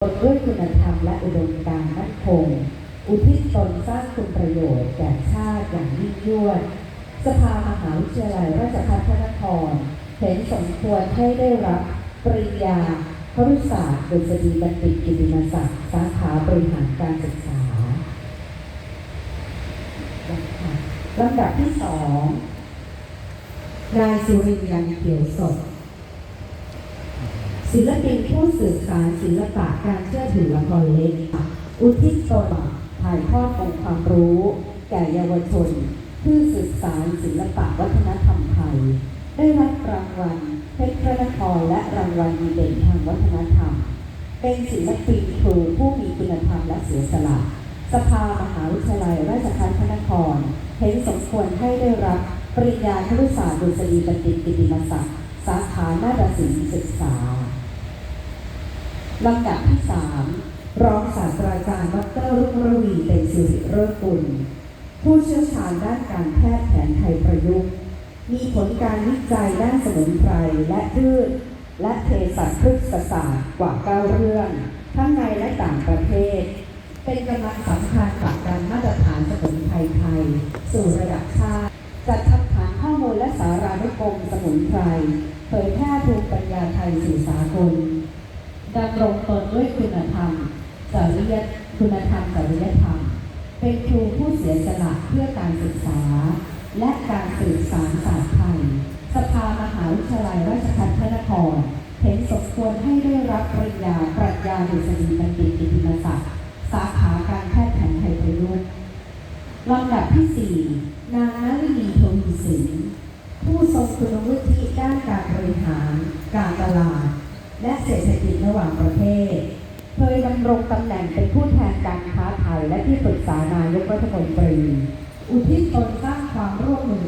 ด้วยคุณธรรมและอุดมการณ์มั่นคง อุทิศตนสร้างคุณประโยชน์แก่ชาติอย่างยิ่งยวด สภามหาวิทยาลัยราชภัฏพระนคร เห็นสมควรให้ได้รับปริญญาครุศาสตร์ดุษฎีบัณฑิตกิติมศักดิ์สาขาบริหารการศึกษาลำดับที่สองนายสุริยันเขียวสด ศิลปินผู้สื่อสารศิลปะการเชื่อถือละครเล็ก อุทิศตนถ่ายทอดองค์ความรู้ แก่เยาวชนเพื่อศึกษารศิลปะวัฒนธรรมไทย ได้รับรางวัลเพชรพระนครและรางวัลดีเด่นทางวัฒนธรรม เป็นศิลปินครูผู้มีคุณธรรมและเสียสละ สภามหาวิทยาลัยราชภัฏพระนคร เห็นสมควรให้ได้รับปริญญาครุศาสตร์ดุษฎีบัณฑิตกิติมศักดิ์สาขานาฏศิลป์ศึกษา ลำดับที่สามรองศาสตราจารย์ดรรุ่งระวีเป็นสิริเลิศกุลผู้เชี่ยวชาญด้านการแพทย์แผนไทยประยุกต์ มีผลการวิจัยด้านสมุนไพรและพืชและเภสัชพฤกษศาสตร์กว่า 9 เรื่อง ทั้งในและต่างประเทศ เป็นกำลังสำคัญผลักดันมาตรฐานสมุนไพรไทย สู่ระดับชาติจัดทำฐานข้อมูลและสารานุกรมสมุนไพรเผยแพร่ภูมิปัญญาไทยสู่สากล ดำรงตนด้วยคุณธรรมจริยคุณธรรมจริยธรรม เป็นครูผู้เสียสละเพื่อการศึกษา และการสื่อสารศาสตร์ไทย สภามหาวิทยาลัยราชภัฏพระนครเห็นสมควรให้ได้รับปริญญาปรัชญาดุษฎีบัณฑิตกิติมศักดิ์สาขาการแพทย์แผนไทยประยุกต์ลำดับที่สี่นางนลินีทวีสินผู้ทรงคุณวุฒิด้านการบริหาร เศรษฐกิจระหว่างประเทศ เคยดำรงตำแหน่งเป็นผู้แทนการค้าไทยและที่ปรึกษานายกรัฐมนตรี อุทิศตนสร้างความร่วมมือ